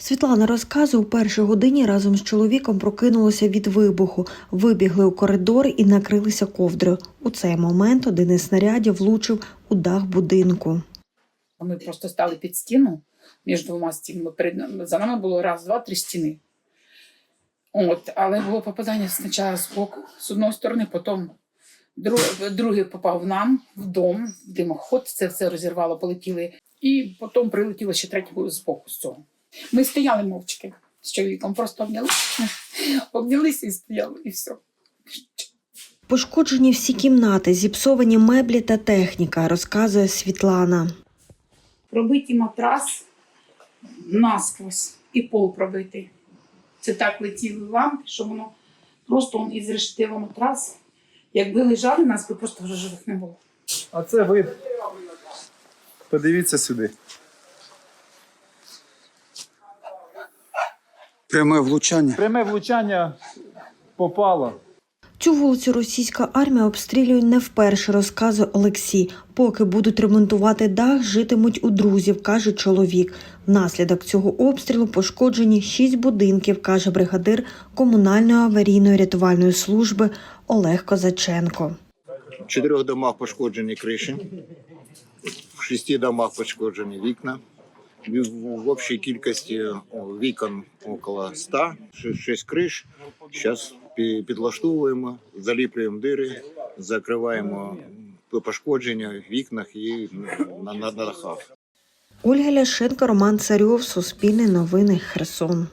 Світлана розказує, у першій годині разом з чоловіком прокинулася від вибуху, вибігли у коридор і накрилися ковдрою. У цей момент один із снарядів влучив у дах будинку. Ми просто стали під стіну між двома стінами. Перед за нами було раз, два, три стіни. От, але було попадання спочатку з боку, з одної сторони, потім друг, другий попав нам в дом, димоход, це все розірвало, полетіли. І потім прилетіло ще третє з боку з цього. Ми стояли мовчки з чоловіком, просто обнялися, обнялися і стояли, і все. Пошкоджені всі кімнати, зіпсовані меблі та техніка, розказує Світлана. Пробитий матрас насквозь і пол пробитий. Це так летіли лампи, що воно просто он із рештива матрас. Якби лежали, нас би просто вже живих не було. А це ви. Подивіться сюди. Пряме влучання. Пряме влучання попало. Цю вулицю російська армія обстрілює не вперше, розказує Олексій. Поки будуть ремонтувати дах, житимуть у друзів, каже чоловік. Внаслідок цього обстрілу пошкоджені шість будинків, каже бригадир комунальної аварійної рятувальної служби Олег Козаченко. В чотирьох домах пошкоджені криші, в шести домах пошкоджені вікна. В общій кількості вікон около 100, 6 криш. Зараз підлаштовуємо, заліплюємо дири, закриваємо пошкодження в вікнах і на дахах. Ольга Ляшенко, Роман Царьов, Суспільне новини, Херсон.